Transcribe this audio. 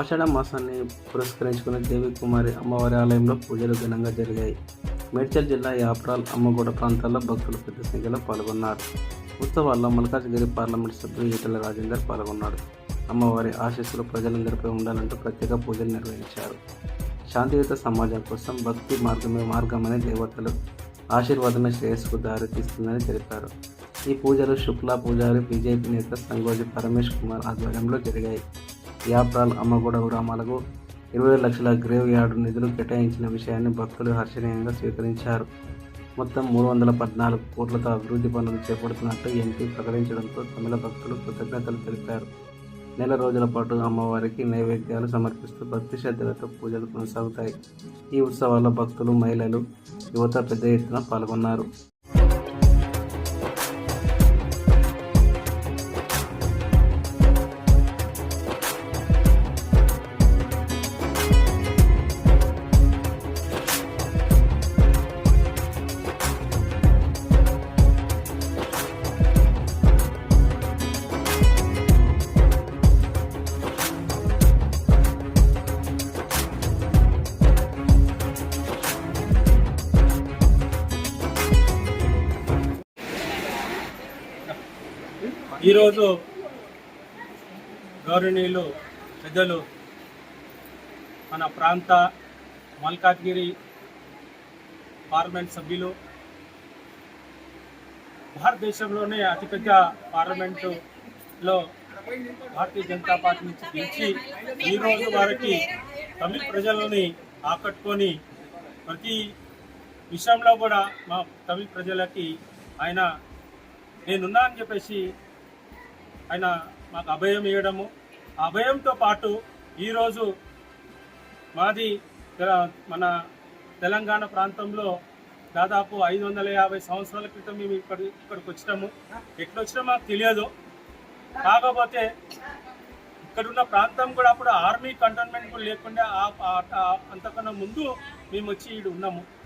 ఆషాఢ మాసాన్ని పురస్కరించుకుని దేవి కుమారి అమ్మవారి ఆలయంలో పూజలు ఘనంగా జరిగాయి. మేడ్చల్ జిల్లా యాప్రాల్ అమ్మగూడ ప్రాంతాల్లో భక్తులు పెద్ద సంఖ్యలో పాల్గొన్నారు. ఉత్సవాల్లో మల్కాజ్గిరి పార్లమెంట్ సభ్యులు ఈటల రాజేందర్ పాల్గొన్నాడు అమ్మవారి ఆశీస్సులు ప్రజలందరిపై ఉండాలంటూ ప్రత్యేక పూజలు నిర్వహించారు. శాంతియుత సమాజం కోసం భక్తి మార్గమే మార్గమని దేవతలు ఆశీర్వాదమే శ్రేయస్సుకు దారి తీస్తుందని తెలిపారు. ఈ పూజలు శుక్లా పూజారి బీజేపీ నేత సంగోజి పరమేష్ కుమార్ ఆధ్వర్యంలో జరిగాయి. యాప్రాల్ అమ్మగూడ గ్రామాలకు ఇరవై లక్షల గ్రేవ్ యార్డు నిధులు కేటాయించిన విషయాన్ని భక్తులు హర్షణీయంగా స్వీకరించారు. మొత్తం మూడు వందల పద్నాలుగు కోట్లతో అభివృద్ధి పనులు చేపడుతున్నట్టు ఎంపీ ప్రకటించడంతో తమిళ భక్తులు కృతజ్ఞతలు తెలిపారు. నెల రోజుల పాటు అమ్మవారికి నైవేద్యాలు సమర్పిస్తూ భక్తి శ్రద్ధలతో పూజలు కొనసాగుతాయి. ఈ ఉత్సవాల్లో భక్తులు మహిళలు యువత పెద్ద ఎత్తున పాల్గొన్నారు. ఈరోజు గౌరవనీయులు పెద్దలు మన ప్రాంత మల్కాజ్గిరి పార్లమెంట్ సభ్యులు భారతదేశంలోనే అతిపెద్ద పార్లమెంటులో భారతీయ జనతా పార్టీ నుంచి గెలిచి ఈరోజు వారికి తమిళ ప్రజలని ఆకట్టుకొని ప్రతి విషయంలో కూడా మా తమిళ ప్రజలకి ఆయన నేనున్నా అని చెప్పేసి ఆయన మాకు అభయం ఇవ్వడము. అభయంతో పాటు ఈరోజు మాది తెల- మన తెలంగాణ ప్రాంతంలో దాదాపు ఐదు వందల యాభై సంవత్సరాల క్రితం మేము ఇక్కడ ఇక్కడికి వచ్చినాము. ఎట్లా వచ్చినా మాకు తెలియదు. కాకపోతే ఇక్కడున్న ప్రాంతం కూడా అప్పుడు ఆర్మీ కంటోన్మెంట్ కూడా లేకుండా ఆ- అంతకన్నా ముందు మేము వచ్చి ఇక్కడ ఉన్నాము.